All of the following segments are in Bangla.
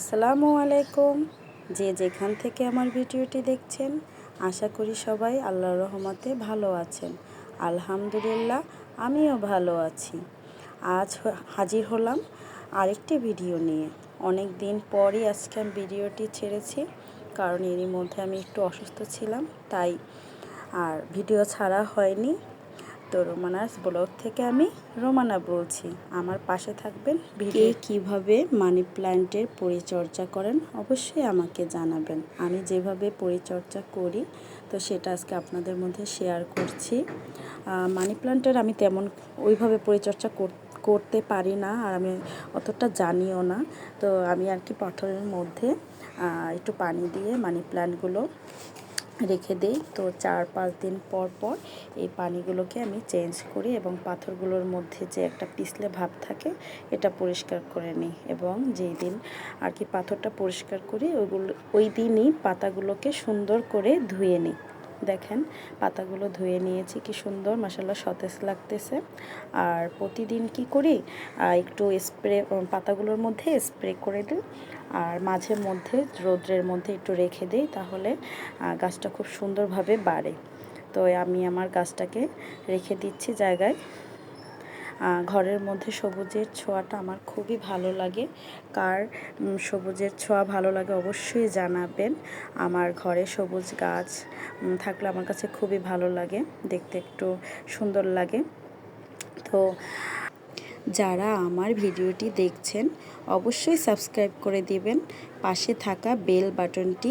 আসসালামু আলাইকুম। যে যেখান থেকে আমার ভিডিওটি দেখছেন, আশা করি সবাই আল্লাহর রহমতে ভালো আছেন। আলহামদুলিল্লাহ, আমিও ভালো আছি। আজ হাজির হলাম আরেকটি ভিডিও নিয়ে। অনেক দিন পরই আজকে আমি ভিডিওটি ছেড়েছি, কারণ এরই মধ্যে আমি একটু অসুস্থ ছিলাম, তাই আর ভিডিও ছাড়া হয়নি। তো রোমানাস ব্লগ থেকে আমি রোমানা বলছি। আমার পাশে থাকবেন ভিডিও কীভাবে মানি প্ল্যান্টের পরিচর্যা করেন অবশ্যই আমাকে জানাবেন। আমি যেভাবে পরিচর্যা করি, তো সেটা আজকে আপনাদের মধ্যে শেয়ার করছি। মানি প্ল্যান্টের আমি তেমন ওইভাবে পরিচর্যা কর- করতে পারি না, আর আমি অতটা জানিও না। তো আমি আর কি পাথরের মধ্যে একটু পানি দিয়ে মানি প্ল্যান্টগুলো রেখে দিই। তো চার পাঁচ দিন পর পর এই পানিগুলোকে আমি চেঞ্জ করি এবং পাথরগুলোর মধ্যে যে একটা পিছলে ভাব থাকে, এটা পরিষ্কার করে নিই এবং যেই দিন আর কি পাথরটা পরিষ্কার করি, ওইগুলো, ওই দিনই পাতাগুলোকে সুন্দর করে ধুয়ে নিই। দেখেন, পাতাগুলো ধুয়ে নিয়েছি, কি সুন্দর মশালা সতেজ লাগতেছে। আর প্রতিদিন কি করি একটু স্প্রে পাতাগুলোর মধ্যে স্প্রে করে দিই। আর মাঝে মধ্যে, রৌদ্রের মধ্যে একটু রেখে দিই তাহলে গাছটা খুব সুন্দরভাবে বাড়ে। তো আমি আমার গাছটাকে রেখে দিচ্ছি জায়গায়। ঘরের মধ্যে সবুজের ছোঁয়াটা আমার খুবই ভালো লাগে। কার সবুজের ছোঁয়া ভালো লাগে অবশ্যই জানাবেন। আমার ঘরে সবুজ গাছ থাকলে আমার কাছে খুবই ভালো লাগে, দেখতে একটু সুন্দর লাগে। তো যারা আমার ভিডিওটি দেখছেন, অবশ্যই সাবস্ক্রাইব করে দিবেন, পাশে থাকা বেল বাটনটি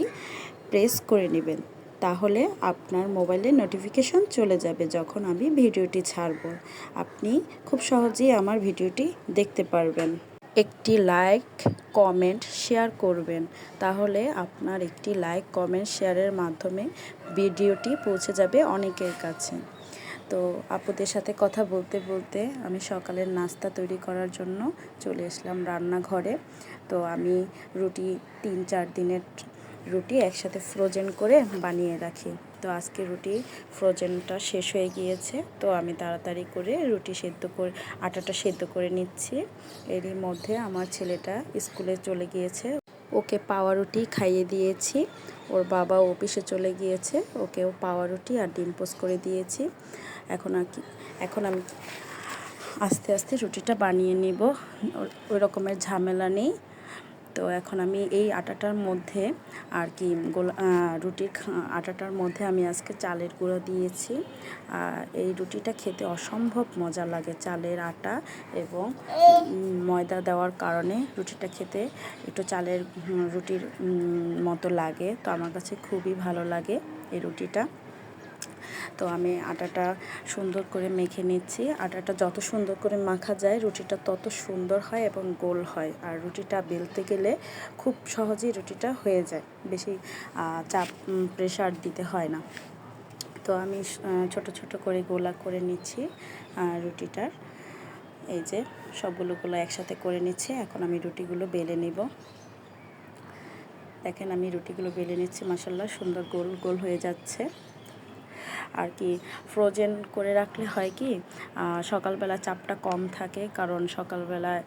প্রেস করে নেবেন, তাহলে আপনার মোবাইলে নোটিফিকেশন চলে যাবে যখন আমি ভিডিওটি ছাড়ব। আপনি খুব সহজেই আমার ভিডিওটি দেখতে পারবেন। একটি লাইক, কমেন্ট, শেয়ার করবেন, তাহলে আপনার একটি লাইক, কমেন্ট, শেয়ারের মাধ্যমে ভিডিওটি পৌঁছে যাবে অনেকের কাছে। তো আপুদের সাথে কথা বলতে বলতে আমি সকালের নাস্তা তৈরি করার জন্য চলে আসলাম রান্নাঘরে। তো আমি রুটি, তিন চার দিনের রুটি একসাথে ফ্রোজেন করে বানিয়ে রাখি। তো আজকে রুটি ফ্রোজেনটা শেষ হয়ে গিয়েছে। তো আমি তাড়াতাড়ি করে রুটি সেদ্ধ করে, আটাটা সেদ্ধ করে নিচ্ছি। এরই মধ্যে আমার ছেলেটা স্কুলে চলে গিয়েছে। ওকে পাওয়া রুটি খাইয়ে দিয়েছি। ওর বাবা অফিসে চলে গিয়েছে। ওকেও পাওয়া রুটি আর ডিম পোস্ট করে দিয়েছি। এখন আর কি, এখন আমি আস্তে আস্তে রুটিটা বানিয়ে নেব ওই রকমের ঝামেলা নেই। তো এখন আমি এই আটাটার মধ্যে আর কি গোলা রুটির আটাটার মধ্যে আমি আজকে চালের গুঁড়ো দিয়েছি। আর এই রুটিটা খেতে অসম্ভব মজা লাগে চালের আটা এবং ময়দা দেওয়ার কারণে রুটিটা খেতে একটু চালের রুটির মতো লাগে। তো আমার কাছে খুবই ভালো লাগে এই রুটিটা। তো আমি আটাটা সুন্দর করে মেখে নিচ্ছি। আটাটা যত সুন্দর করে মাখা যায়, রুটিটা তত সুন্দর হয় এবং গোল হয়। আর রুটিটা বেলতে গেলে খুব সহজেই রুটিটা হয়ে যায়। বেশি চাপ প্রেশার দিতে হয় না। তো আমি ছোট ছোট করে গোলা করে নিচ্ছি রুটিটার। এই যে সবগুলো গুলো একসাথে করে নিচ্ছি। এখন আমি রুটিগুলো বেলে নিব। দেখেন আমি রুটিগুলো বেলে নিচ্ছি মাসাল্লাহ সুন্দর গোল গোল হয়ে যাচ্ছে। আর কি ফ্রোজেন করে রাখলে হয় কি সকালবেলা চাপটা কম থাকে কারণ সকালবেলায়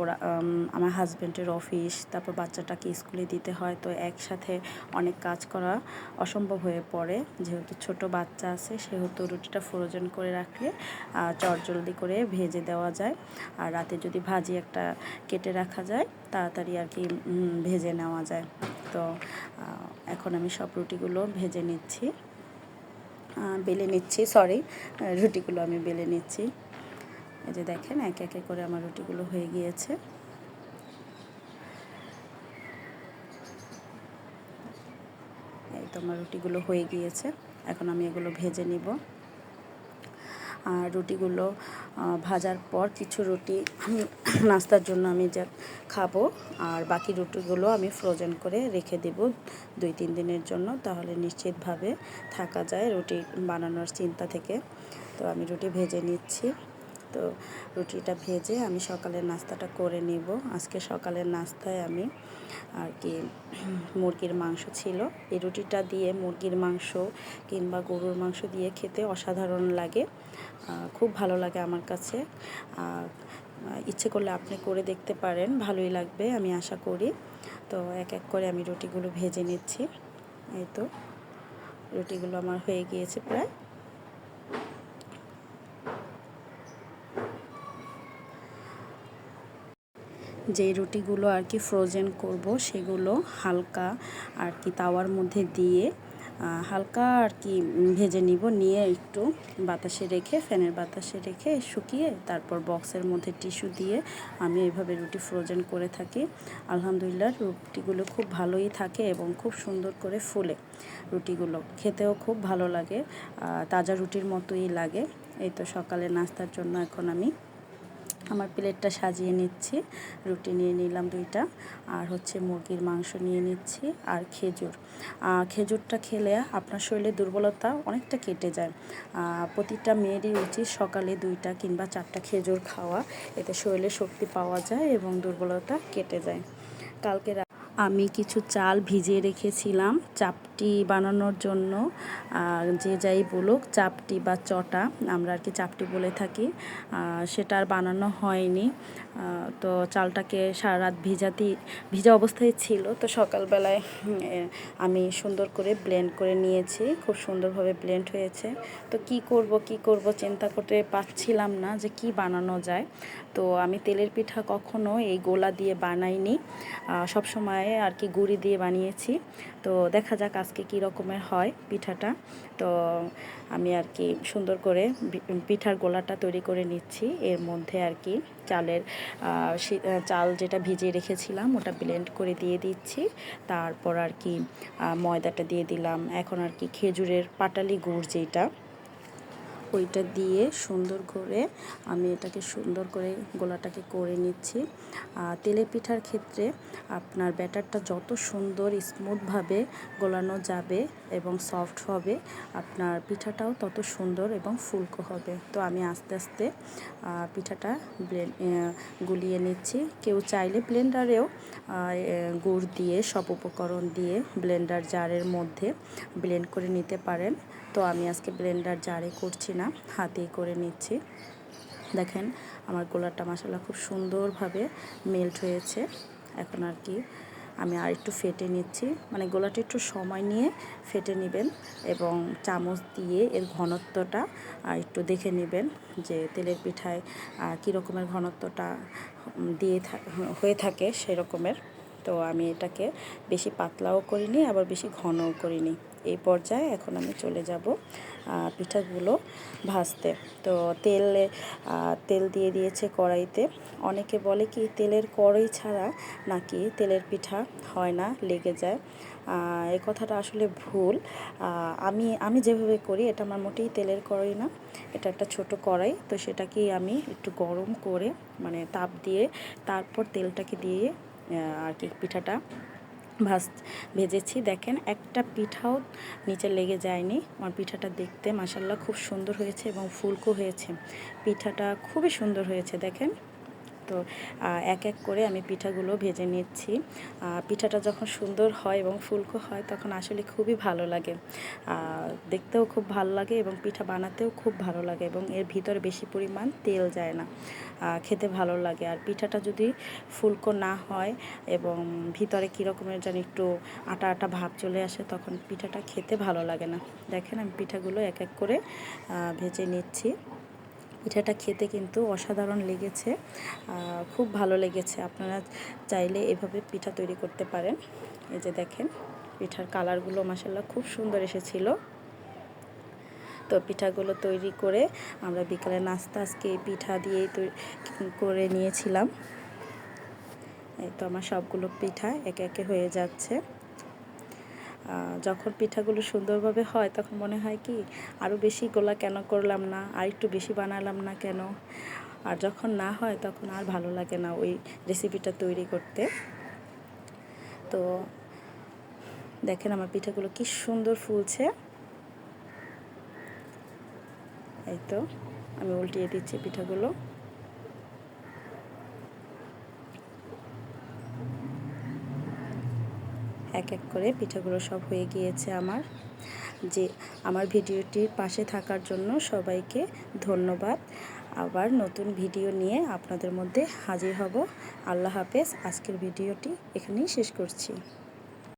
ওরা আমার হাজব্যান্ডের অফিস তারপর বাচ্চাটাকে স্কুলে দিতে হয়, তো একসাথে অনেক কাজ করা অসম্ভব হয়ে পড়ে। যেহেতু ছোট বাচ্চা আছে, সেহেতু রুটিটা ফ্রোজেন করে রাখলে চটজলদি করে ভেজে দেওয়া যায়। আর রাতে যদি ভাজি একটা কেটে রাখা যায়, তাড়াতাড়ি আর কি ভেজে নেওয়া যায়। তো এখন আমি সব রুটিগুলো ভেজে নিচ্ছি। বেলে নিচ্ছি সরি রুটিগুলো আমি বেলে নিচ্ছি। এই যে দেখেন, এক একে করে আমার রুটিগুলো হয়ে গিয়েছে। এই তো আমার রুটিগুলো হয়ে গিয়েছে। এখন আমি এগুলো ভেজে নিব। আর রুটিগুলো ভাজার পর কিছু রুটি আমি নাস্তার জন্য আমি যা খাব আর বাকি রুটিগুলো আমি ফ্রোজেন করে রেখে দেব দুই, তিন দিনের জন্য। তাহলে নিশ্চিতভাবে থাকা যায় রুটি বানানোর চিন্তা থেকে। তো আমি রুটি ভেজে নিচ্ছি। তো রুটিটা ভেজে আমি সকালের নাস্তাটা করে নিব। আজকে সকালের নাস্তায় আমি আর কি মুরগির মাংস ছিল। এই রুটিটা দিয়ে মুরগির মাংস কিংবা গরুর মাংস দিয়ে খেতে অসাধারণ লাগে। খুব ভালো লাগে আমার কাছে। ইচ্ছে করলে আপনি করে দেখতে পারেন, ভালোই লাগবে আমি আশা করি। তো এক এক করে আমি রুটিগুলো ভেজে নিচ্ছি। এই তো, রুটিগুলো আমার হয়ে গিয়েছে প্রায়। যে রুটিগুলো আর কি ফ্রোজেন করব, সেগুলো হালকা আর কি তাওয়ার মধ্যে দিয়ে হালকা আর কি ভেজে নিব, নিয়ে একটু বাতাসে রেখে, ফ্যানের বাতাসে রেখে শুকিয়ে, তারপর বক্সের মধ্যে টিস্যু দিয়ে আমি এইভাবে রুটি ফ্রোজেন করে থাকি। আলহামদুলিল্লাহ রুটিগুলো খুব ভালোই থাকে এবং খুব সুন্দর করে ফুলে রুটিগুলো। খেতেও খুব ভালো লাগে তাজা রুটির মতোই লাগে। এই তো সকালে নাস্তার জন্য এখন আমি আমার প্লেটটা সাজিয়ে নিচ্ছি, রুটি নিয়ে নিলাম দুইটা, আর হচ্ছে মুরগির মাংস নিয়ে নিচ্ছি, আর খেজুর। খেজুরটা খেলে আপনার শরীরে দুর্বলতা অনেকটা কেটে যায়। প্রতিটা মেয়েরই উচিত সকালে দুইটা কিংবা চারটা খেজুর খাওয়া। এতে শরীরে শক্তি পাওয়া যায় এবং দুর্বলতা কেটে যায়। কালকে আমি কিছু চাল ভিজিয়ে রেখেছিলাম চাপটি বানানোর জন্য যে যাই বলুক, চাপটি বা চটা, আমরা আর কি চাপটি বলে থাকি সেটা আর বানানো হয়নি। তো চালটাকে সারা রাত ভিজাতেই ভিজা অবস্থায় ছিল, তো সকালবেলায় আমি সুন্দর করে ব্লেন্ড করে নিয়েছি, খুব সুন্দরভাবে ব্লেন্ড হয়েছে। তো কি করব কি করব চিন্তা করতে পারছিলাম না যে কি বানানো যায়। তো আমি তেলের পিঠা কখনো এই গোলা দিয়ে বানাইনি সব সময় আর কি গুড়ি দিয়ে বানিয়েছি। তো দেখা যাক আজকে কী রকমের হয় পিঠাটা? তো আমি আর কি সুন্দর করে পিঠার গোলাটা তৈরি করে নিচ্ছি। এর মধ্যে আর কি চালের চাল যেটা ভিজিয়ে রেখেছিলাম ওটা ব্লেন্ড করে দিয়ে দিচ্ছি। তারপর আর কি ময়দাটা দিয়ে দিলাম। এখন আর কি খেজুরের পাটালি গুড় যেটা ওইটা দিয়ে সুন্দর করে আমি এটাকে সুন্দর করে গোলাটাকে করে নিচ্ছি। তেলের পিঠার ক্ষেত্রে আপনার ব্যাটারটা যত সুন্দর স্মুথভাবে গোলানো যাবে এবং সফট হবে, আপনার পিঠাটাও তত সুন্দর এবং ফুলকো হবে। তো আমি আস্তে আস্তে পিঠাটা গুলিয়ে নিচ্ছি। কেউ চাইলে ব্লেন্ডারেও গুড় দিয়ে, সব উপকরণ দিয়ে ব্লেন্ডার জারের মধ্যে ব্লেন্ড করে নিতে পারেন। তো আমি আজকে ব্লেন্ডার জারে করছি না, হাতেই করে নিচ্ছি। দেখেন, আমার গোলাটা মশলা খুব সুন্দরভাবে মেল্ট হয়েছে। এখন আর কি আমি আর একটু ফেটে নিচ্ছি। মানে গোলাটা একটু সময় নিয়ে ফেটে নেবেন এবং চামচ দিয়ে এর ঘনত্বটা আর একটু দেখে নেবেন যে তেলের পিঠায় কী রকমের ঘনত্বটা দিয়ে হয়ে থাকে সেরকমের। তো আমি এটাকে বেশি পাতলাও করিনি, আবার বেশি ঘনও করিনি। এই পর্যায়ে এখন আমি চলে যাব পিঠাগুলো ভাজতে। তো তেল তেল দিয়ে দিয়েছে কড়াইতে। অনেকে বলে কি তেলের কড়াই ছাড়া নাকি তেলের পিঠা হয় না, লেগে যায়। এ কথাটা আসলে ভুল। আমি আমি যেভাবে করি, এটা আমার মোটেই তেলের কড়াই না। এটা একটা ছোট কড়াই, তো সেটাকেই আমি একটু গরম করে মানে তাপ দিয়ে তারপর তেলটাকে দিয়ে আর কি পিঠাটা ভাজ ভেজেছি। দেখেন, একটা পিঠাও নিচে লেগে যায়নি। আমার পিঠাটা দেখতে মাসাল্লাহ খুব সুন্দর হয়েছে এবং ফুলকো হয়েছে। পিঠাটা খুবই সুন্দর হয়েছে, দেখেন। তো এক এক করে আমি পিঠাগুলো ভেজে নিচ্ছি। পিঠাটা যখন সুন্দর হয় এবং ফুলকো হয় তখন আসলে খুবই ভালো লাগে। দেখতেও খুব ভালো লাগে এবং পিঠা বানাতেও খুব ভালো লাগে এবং এর ভিতরে বেশি পরিমাণ তেল যায় না। খেতে ভালো লাগে। আর পিঠাটা যদি ফুলকো না হয় এবং ভিতরে কীরকমের যেন একটু আটা আটা ভাব চলে আসে তখন পিঠাটা খেতে ভালো লাগে না। দেখেন আমি পিঠাগুলো এক এক করে ভেজে নিচ্ছি। পিঠাটা খেতে কিন্তু অসাধারণ লেগেছে। খুব ভালো লেগেছে। আপনারা চাইলে এভাবে পিঠা তৈরি করতে পারেন। এই যে দেখেন, পিঠার কালারগুলো মাসাল্লাহ খুব সুন্দর এসেছিল। তো পিঠাগুলো তৈরি করে আমরা বিকালে নাস্তা, আজকে পিঠা দিয়েই করে নিয়েছিলাম। এই তো আমার সবগুলো পিঠা একে একে হয়ে যাচ্ছে। যখন পিঠাগুলো সুন্দরভাবে হয়, তখন মনে হয় কি আরও বেশি গোলা কেন করলাম না, আর একটু বেশি বানালাম না কেন? আর যখন না হয়, তখন আর ভালো লাগে না ওই রেসিপিটা তৈরি করতে। তো দেখেন আমার পিঠাগুলো কি সুন্দর ফুলছে। এই তো, আমি উল্টিয়ে দিচ্ছি পিঠাগুলো। এক এক করে পিঠাগুলো সব হয়ে গিয়েছে আমার। যে আমার ভিডিওটির পাশে থাকার জন্য সবাইকে ধন্যবাদ। আবার নতুন ভিডিও নিয়ে আপনাদের মধ্যে হাজির হব। আল্লাহ হাফেজ, আজকের ভিডিওটি এখানেই শেষ করছি।